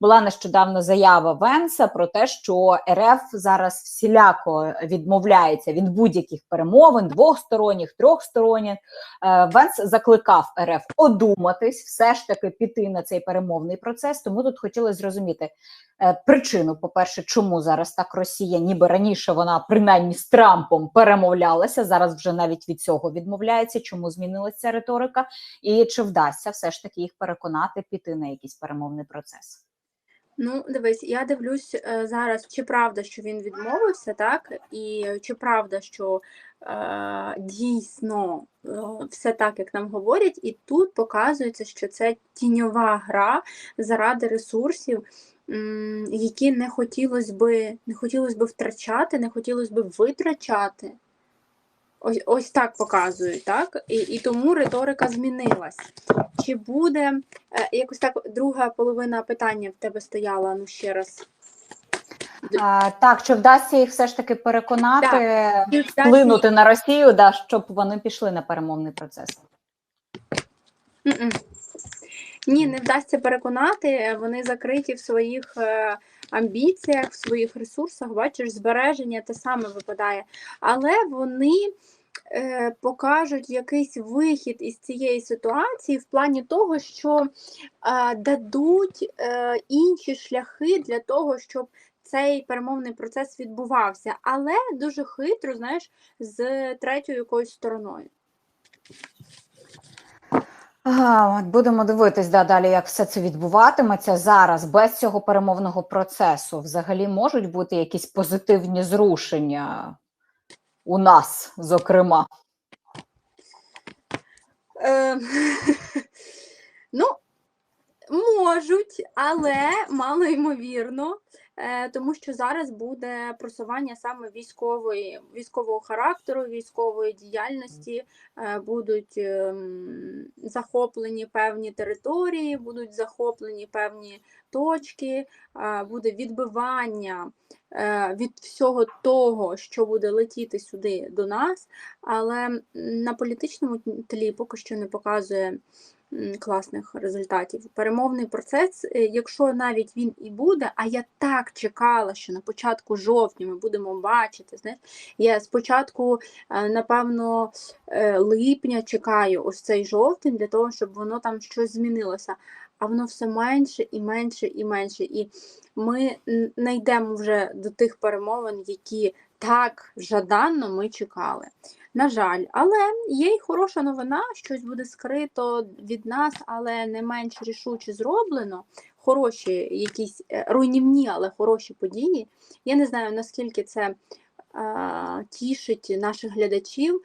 була нещодавно заява Венса про те, що РФ зараз всіляко відмовляється від будь-яких перемовин, двохсторонніх, трьохсторонніх. Е, Венс закликав РФ одуматись, все ж таки піти на цей перемовний процес. Тому тут хотілося зрозуміти е, причину. По перше, чому зараз так Росія, ніби раніше вона принаймні з Трампом перемовлялася. Зараз вже навіть від цього відмовляється. Чому змінилася риторика, і чи вдасться все ж таки їх переконати піти на якийсь перемовний процес? Ну, дивись, я дивлюсь е, зараз, чи правда, що він відмовився, так, і чи правда, що е, дійсно е, все так, як нам говорять, і тут показується, що це тіньова гра заради ресурсів, які не хотілося би, не хотілося би втрачати, не хотілося би витрачати. Ось, ось так показують, так? І, і тому риторика змінилась. Чи буде е, якось так друга половина питання в тебе стояла, ну ще раз. А, так, чи вдасться їх все ж таки переконати, вдасться вплинути на Росію, да, щоб вони пішли на перемовний процес? Ні, не вдасться переконати. Вони закриті в своїх е, амбіціях, в своїх ресурсах. Бачиш, збереження те саме випадає. Але вони е, покажуть якийсь вихід із цієї ситуації в плані того, що е, дадуть е, інші шляхи для того, щоб цей перемовний процес відбувався. Але дуже хитро, знаєш, з третьою якоюсь стороною. Будемо дивитись да, далі, як все це відбуватиметься зараз. Без цього перемовного процесу взагалі можуть бути якісь позитивні зрушення у нас, зокрема. Е, ну, можуть, але мало ймовірно, тому що зараз буде просування саме військової, військового характеру, військової діяльності, е, будуть ем, захоплені певні території, будуть захоплені певні точки, е, буде відбивання е, від всього того, що буде летіти сюди до нас, але на політичному тлі поки що не показує класних результатів. Перемовний процес, е, якщо навіть він і буде, а я так чекала, що на початку жовтня ми будемо бачити. Знаєш, я спочатку, е, напевно, е, липня чекаю ось цей жовтень для того, щоб воно там щось змінилося. А воно все менше і менше і менше. І ми не йдемо вже до тих перемовин, які так жаданно ми чекали. На жаль, але є й хороша новина, щось буде скрито від нас, але не менш рішуче зроблено. Хороші, якісь е, руйнівні, але хороші події. Я не знаю, наскільки це е, тішить наших глядачів.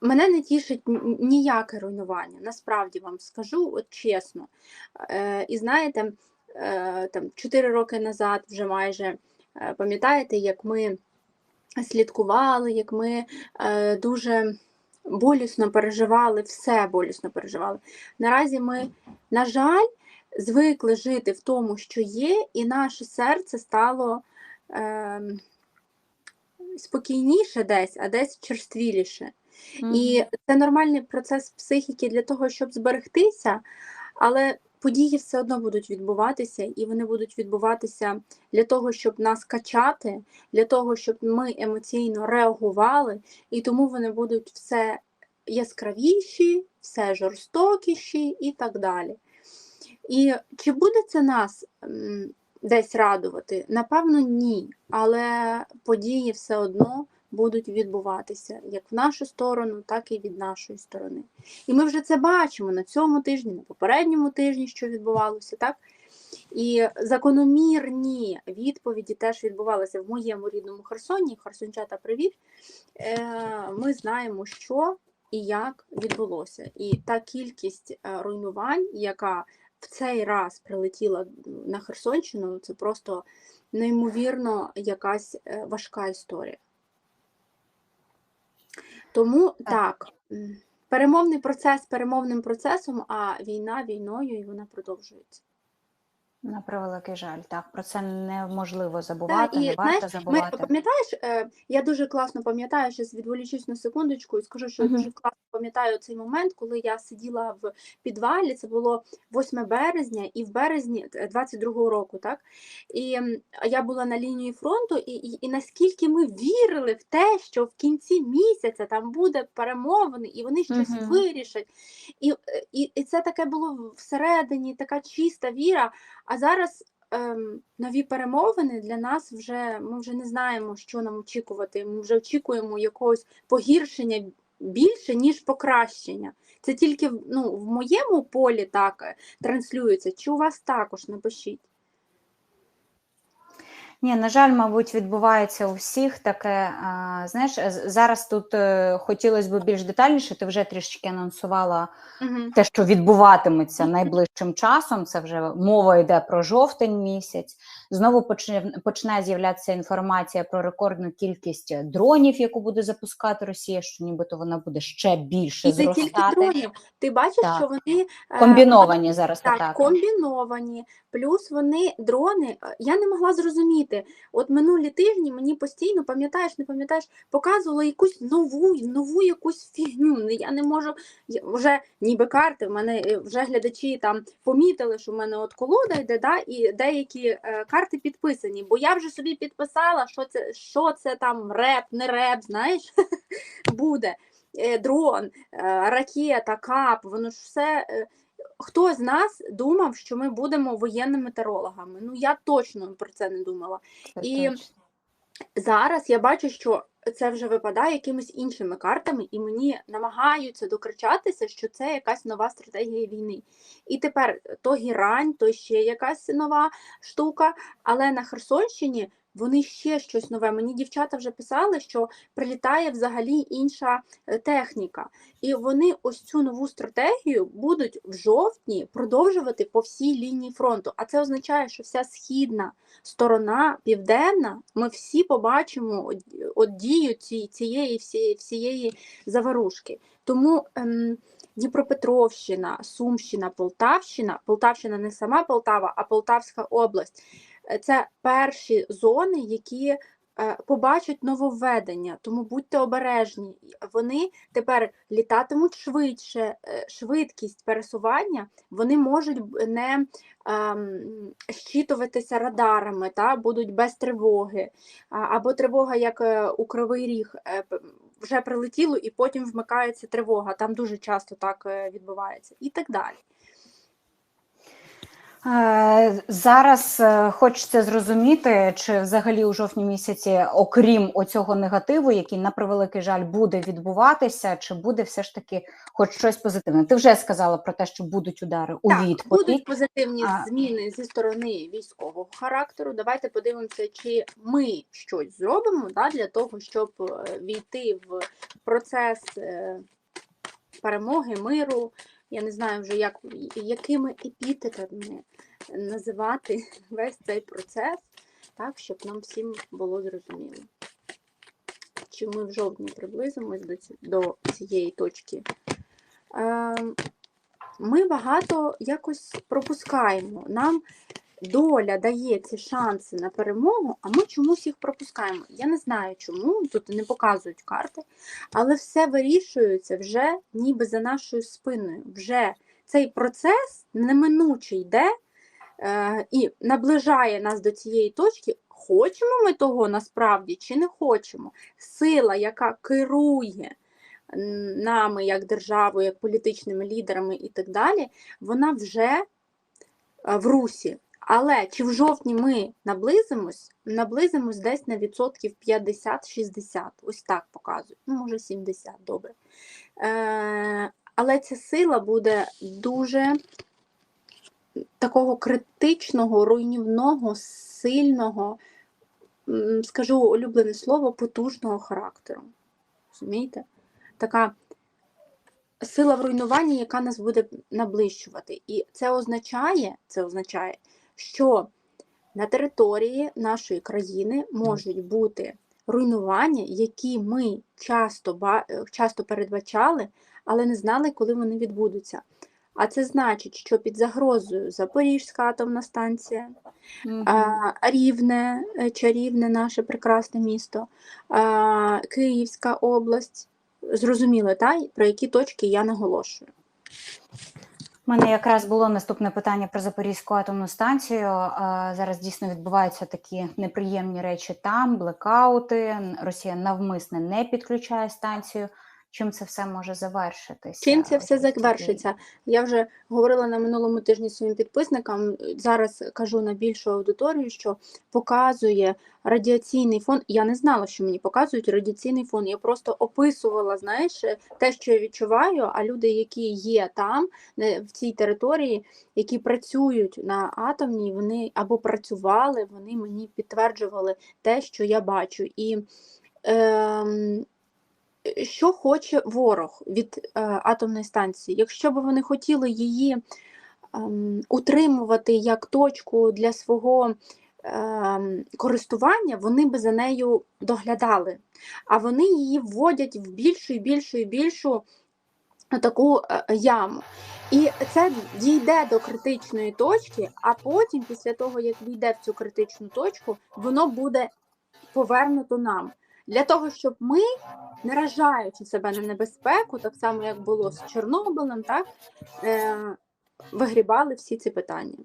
Мене не тішить ніяке руйнування, насправді вам скажу, от чесно. Е, і знаєте, е, там 4 роки назад вже майже е, пам'ятаєте, як ми слідкували, як ми е, дуже болісно переживали, все болісно переживали. Наразі ми, на жаль, звикли жити в тому, що є, і наше серце стало е, спокійніше десь, а десь черствіліше. І це нормальний процес психіки для того, щоб зберегтися, але події все одно будуть відбуватися, і вони будуть відбуватися для того, щоб нас качати, для того, щоб ми емоційно реагували, і тому вони будуть все яскравіші, все жорстокіші і так далі. І чи буде це нас десь радувати? Напевно, ні. Але події все одно будуть відбуватися як в нашу сторону, так і від нашої сторони. І ми вже це бачимо на цьому тижні, на попередньому тижні, що відбувалося, так? І закономірні відповіді теж відбувалися в моєму рідному Херсоні. Херсончата, привіт. Е, Ми знаємо, що і як відбулося. І та кількість е, руйнувань, яка в цей раз прилетіла на Херсонщину, це просто неймовірно якась е, важка історія. Тому так, так, перемовний процес перемовним процесом, а війна війною, і вона продовжується. На превеликий жаль, так про це неможливо забувати, і, не варто знаєш, Ми, пам'ятаєш, е, я дуже класно пам'ятаю, зараз відволічусь на секундочку і скажу, що Мгм. я дуже класно пам'ятаю цей момент, коли я сиділа в підвалі, це було 8 березня, і в березні е, 22-го року, так? І я була на лінії фронту, і, і, і наскільки ми вірили в те, що в кінці місяця там буде перемовини, і вони щось Мгм. вирішать. І, е, і, і це таке було всередині, така чиста віра. А зараз ем, нові перемовини для нас вже ми вже не знаємо, що нам очікувати. Ми вже очікуємо якогось погіршення більше, ніж покращення. Це тільки ну, в моєму полі так е, транслюється. Чи у вас також напишіть? Ні, на жаль, мабуть, відбувається у всіх таке. А, знаєш, зараз тут е, хотілося б більш детальніше. Ти вже трішки анонсувала Угу. те, що відбуватиметься найближчим часом. Це вже мова йде про жовтень місяць. Знову почне, почне з'являтися інформація про рекордну кількість дронів, яку буде запускати Росія, що нібито вона буде ще більше І це тільки дронів. Ти бачиш, Так. що вони е, Комбіновані зараз Так, атаки. комбіновані, плюс вони дрони. е, Я не могла зрозуміти. От минулі тижні мені постійно, пам'ятаєш, не пам'ятаєш, показували якусь нову, нову якусь фігню. Я не можу вже ніби карти. В мене е, вже глядачі там помітили, що в мене от колода йде, да, і деякі е, карти підписані. Бо я вже собі підписала, що це, що це там реп, не реп, знаєш, буде. Е, Дрон, е, ракета, кап, воно ж все. е, Хто з нас думав, що ми будемо воєнними терологами? Ну я точно про це не думала. Це і- точно. Зараз я бачу, що це вже випадає якимись іншими картами, і мені намагаються докричатися, що це якась нова стратегія війни. І тепер то гірань, то ще якась нова штука. Але на Херсонщині вони ще щось нове. Мені дівчата вже писали, що прилітає взагалі інша е, техніка. І вони ось цю нову стратегію будуть в жовтні продовжувати по всій лінії фронту. А це означає, що вся східна сторона, південна, ми всі побачимо от, дію цієї всієї, всієї заварушки. Тому ем, Дніпропетровщина, Сумщина, Полтавщина, Полтавщина не сама Полтава, а Полтавська область. Е, Це перші зони, які е, побачать нововведення, тому будьте обережні. Вони тепер літатимуть швидше, е, швидкість пересування вони можуть не ем, щитуватися радарами, та, будуть без тривоги. Або тривога, як у Кривий Ріг, вже прилетіло і потім вмикається тривога. Там дуже часто так відбувається. І так далі. Е, Зараз е, хочеться зрозуміти, чи взагалі у жовтні місяці, окрім оцього негативу, який на превеликий жаль буде відбуватися, чи буде все ж таки хоч щось позитивне. Ти вже сказала про те, що будуть удари у Так, відповідь. будуть позитивні зміни зі сторони військового характеру. Давайте подивимося, чи ми щось зробимо да, для того, щоб е, війти в процес перемоги, миру. Я не знаю вже, як, якими епітетами називати весь цей процес, так, щоб нам всім було зрозуміло. Чи ми в жовтні приблизимось до, до цієї точки? Е, ми багато якось пропускаємо. Нам доля дає ці шанси на перемогу, а ми чомусь їх пропускаємо. Я не знаю чому, тут не показують карти, але все вирішується вже ніби за нашою спиною. Вже цей процес неминуче йде е, і наближає нас до цієї точки. Хочемо ми того насправді чи не хочемо? Сила, яка керує нами як державою, як політичними лідерами і так далі, вона вже е, в русі. Але чи в жовтні ми наблизимось? Наблизимось десь на відсотків 50-60. Ось так показують. Ну, може, 70, добре. Е, але ця сила буде дуже такого критичного, руйнівного, сильного, скажу улюблене слово, потужного характеру. Розумієте? Така сила в руйнуванні, яка нас буде наближувати. І це означає, це означає, що на території нашої країни можуть бути руйнування, які ми часто, е, часто передбачали, але не знали, коли вони відбудуться. А це значить, що під загрозою Запорізька атомна станція, Мгм. а, Рівне, е, чарівне наше прекрасне місто, Київська область. Зрозуміло, та, про які точки я наголошую. Мене якраз було наступне питання про Запорізьку атомну станцію. Зараз дійсно відбуваються такі неприємні речі там, блекаути. Росія навмисне не підключає станцію. Чим це все може завершитися? Чим це все завершиться? Я вже говорила на минулому тижні своїм підписникам. Зараз кажу на більшу аудиторію, що показує радіаційний фон. Я не знала, що мені показують радіаційний фон. Я просто описувала, знаєш, те, що я відчуваю. А люди, які є там, в цій території, які працюють на атомній, вони або працювали, вони мені підтверджували те, що я бачу. І ем, що хоче ворог від е, атомної станції? Якщо б вони хотіли її ем, утримувати як точку для свого ем, користування, вони би за нею доглядали. А вони її вводять в більшу і більшу і більшу таку е, яму. І це дійде до критичної точки, а потім, після того, як війде в цю критичну точку, воно буде повернуто нам. Для того, щоб ми, наражаючи себе на небезпеку, так само як було з Чорнобилем, так, е, вигрібали всі ці питання.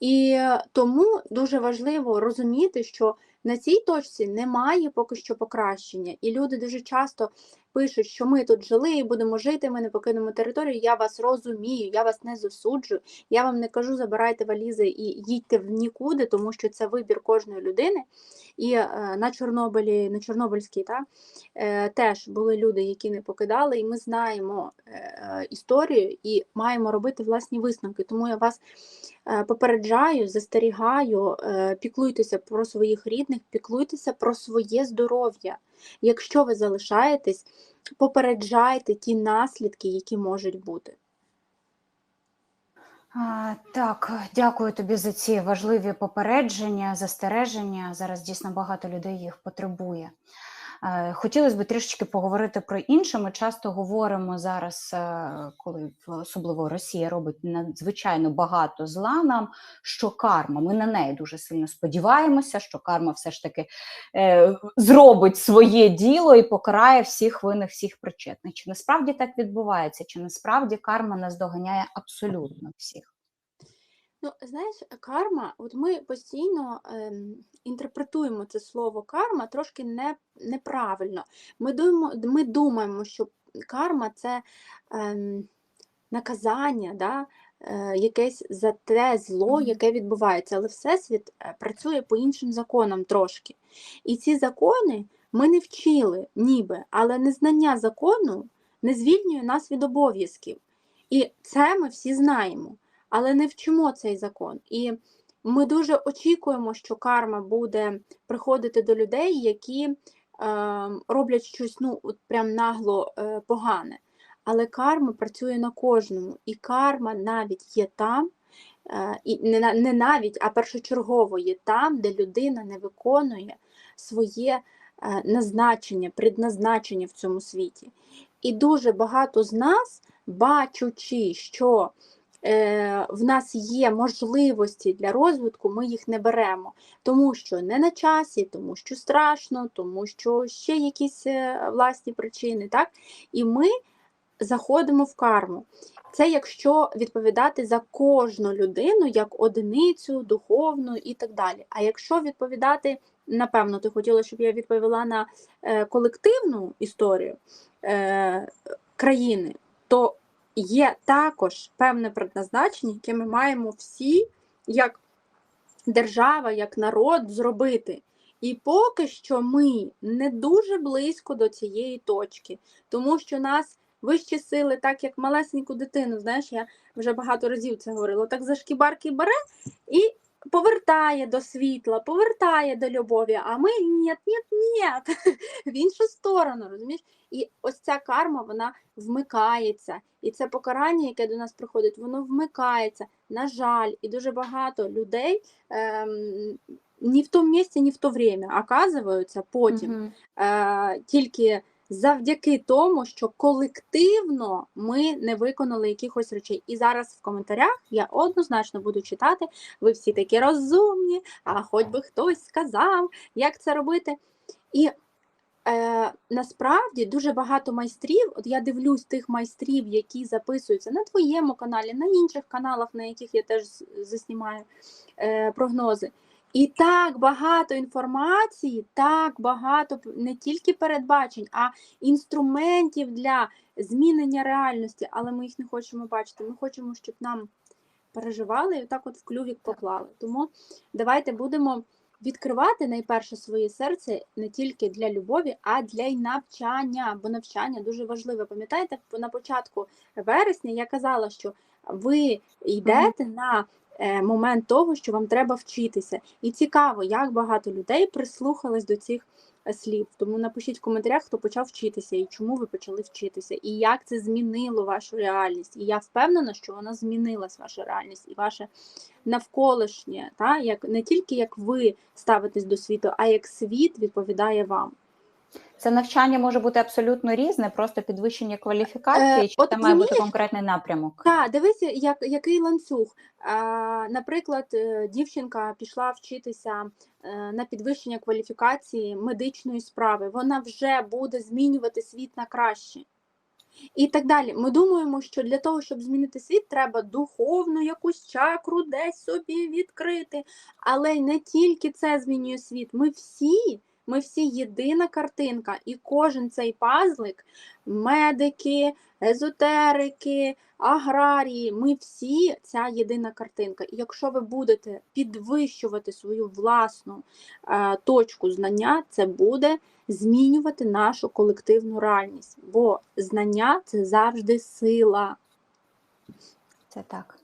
І тому дуже важливо розуміти, що на цій точці немає поки що покращення. І люди дуже часто пишуть, що ми тут жили і будемо жити, ми не покинемо територію. Я вас розумію, я вас не засуджую. Я вам не кажу, забирайте валізи і їдьте в нікуди, тому що це вибір кожної людини. І е, на Чорнобилі, на Чорнобильській, та, е, теж були люди, які не покидали, і ми знаємо е, історію і маємо робити власні висновки. Тому я вас е, попереджаю, застерігаю, е, піклуйтеся про своїх рідних, піклуйтеся про своє здоров'я. Якщо ви залишаєтесь, попереджайте ті наслідки, які можуть бути. Так, дякую тобі за ці важливі попередження, застереження. Зараз дійсно багато людей їх потребує. Е, Хотілося б трішечки поговорити про інше. Ми часто говоримо зараз, е, коли особливо Росія робить надзвичайно багато зла нам, що карма. Ми на неї дуже сильно сподіваємося, що карма все ж таки е, зробить своє діло і покарає всіх винних, всіх причетних. Чи насправді так відбувається? Чи насправді карма наздоганяє абсолютно всіх? Ну, знаєш, карма, от ми постійно ем, інтерпретуємо це слово карма трошки не, неправильно. Ми думаємо, ми думаємо, що карма це ем, наказання, да, е, якесь за те зло, яке відбувається. Але Всесвіт е, працює по іншим законам трошки. І ці закони ми не вчили, ніби, але незнання закону не звільнює нас від обов'язків. І це ми всі знаємо але не вчимо цей закон. І ми дуже очікуємо, що карма буде приходити до людей, які е, роблять щось ну, прям нагло е, погане. Але карма працює на кожному, і карма навіть є там, е, і не, не навіть, а першочергово є там, де людина не виконує своє е, назначення, предназначення в цьому світі. І дуже багато з нас, бачучи, що в нас є можливості для розвитку, ми їх не беремо, тому що не на часі, тому що страшно, тому що ще якісь е, власні причини. Так? І ми заходимо в карму. Це якщо відповідати за кожну людину як одиницю, духовну і так далі. А якщо відповідати, напевно, ти хотіла, щоб я відповіла на е, колективну історію е, країни, то є також певне предназначення, яке ми маємо всі, як держава, як народ, зробити. І поки що ми не дуже близько до цієї точки, тому що нас вищі сили, так як малесеньку дитину, знаєш, я вже багато разів це говорила, так за шкібарки бере і повертає до світла, повертає до любові, а ми ні, ні, ні, в іншу сторону, розумієш? І ось ця карма, вона вмикається. І це покарання, яке до нас приходить, воно вмикається. На жаль, і дуже багато людей ем, ні в тому місці, ні в то время оказуються потім Мгм. е, тільки завдяки тому, що колективно ми не виконали якихось речей. І зараз в коментарях я однозначно буду читати. Ви всі такі розумні, а хоч би хтось сказав, як це робити. І е, насправді дуже багато майстрів. От я дивлюсь тих майстрів, які записуються на твоєму каналі, на інших каналах, на яких я теж заснімаю е, прогнози. І так багато інформації, так багато не тільки передбачень, а інструментів для змінення реальності, але ми їх не хочемо бачити. Ми хочемо, щоб нам переживали і так от в клювік поклали. Тому давайте будемо відкривати найперше своє серце не тільки для любові, а для й навчання. Бо навчання дуже важливе. Пам'ятаєте, на початку вересня я казала, що ви йдете на е, момент того, що вам треба вчитися. І цікаво, як багато людей прислухались до цих е, слів. Тому напишіть в коментарях, хто почав вчитися і чому ви почали вчитися, і як це змінило вашу реальність. І я впевнена, що вона змінилась, ваша реальність і ваше навколишнє, та як не тільки як ви ставитесь до світу, а як світ відповідає вам. Це навчання може бути абсолютно різне, просто підвищення кваліфікації, Е, чи от це має бути конкретний напрямок? Так, дивися, як, який ланцюг. Наприклад, е, дівчинка пішла вчитися е, на підвищення кваліфікації медичної справи. Вона вже буде змінювати світ на краще. І так далі. Ми думаємо, що для того, щоб змінити світ, треба духовну якусь чакру десь собі відкрити. Але не тільки це змінює світ. Ми всі, ми всі єдина картинка, і кожен цей пазлик, медики, езотерики, аграрії, ми всі ця єдина картинка. І якщо ви будете підвищувати свою власну е, точку знання, це буде змінювати нашу колективну реальність. Бо знання це завжди сила. Це так.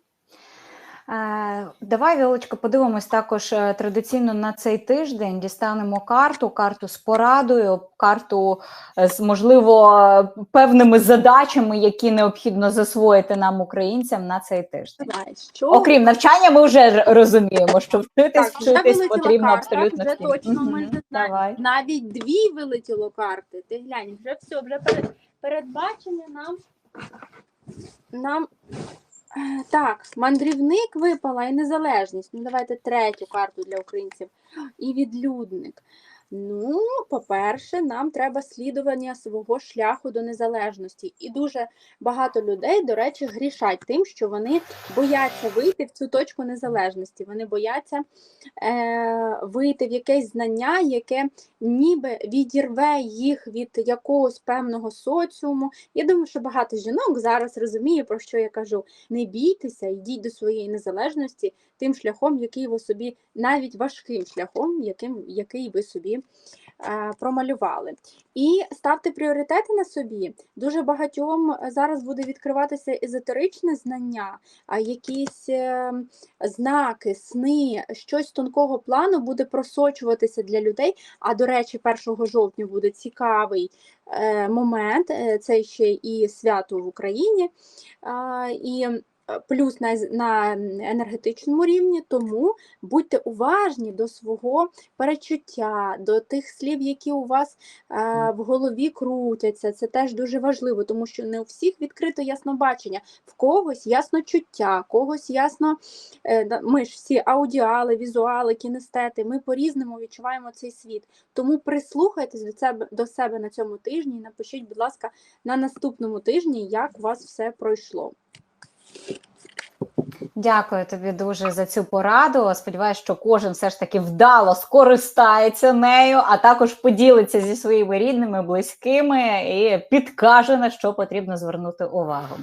Е, Давай, Віолочка, подивимось також е, традиційно на цей тиждень. Дістанемо карту, карту з порадою, карту з можливо певними задачами, які необхідно засвоїти нам, українцям, на цей тиждень. Що Окрім навчання, ми вже розуміємо, що вчитись, Так, вчитись потрібно карта, абсолютно вже всім. точно ми знаємо. Давай. навіть дві вилетіло карти. Ти глянь, вже все, вже перед, передбачене нам. нам Так, мандрівник випала і незалежність. Ну, давайте третю карту для українців. І відлюдник. Ну, по-перше, нам треба слідування свого шляху до незалежності. І дуже багато людей, до речі, грішать тим, що вони бояться вийти в цю точку незалежності. Вони бояться е, вийти в якесь знання, яке ніби відірве їх від якогось певного соціуму. Я думаю, що багато жінок зараз розуміє, про що я кажу. Не бійтеся, йдіть до своєї незалежності тим шляхом, який ви собі, навіть важким шляхом, яким, який ви собі промалювали. І ставте пріоритети на собі. Дуже багатьом е, зараз буде відкриватися езотеричне знання, якісь е, знаки, сни, щось тонкого плану буде просочуватися для людей. А до речі, 1 жовтня буде цікавий е, момент. е, Це ще і свято в Україні. І е, Плюс на, на енергетичному рівні, тому будьте уважні до свого перечуття, до тих слів, які у вас е, в голові крутяться. Це теж дуже важливо, тому що не у всіх відкрито яснобачення, в когось ясночуття, когось ясно. е, Ми ж всі аудіали, візуали, кінестети. Ми по-різному відчуваємо цей світ. Тому прислухайтесь до себе до себе на цьому тижні і напишіть, будь ласка, на наступному тижні, як у вас все пройшло. Дякую тобі дуже за цю пораду. Сподіваюся, що кожен все ж таки вдало скористається нею, а також поділиться зі своїми рідними, близькими і підкаже на що потрібно звернути увагу.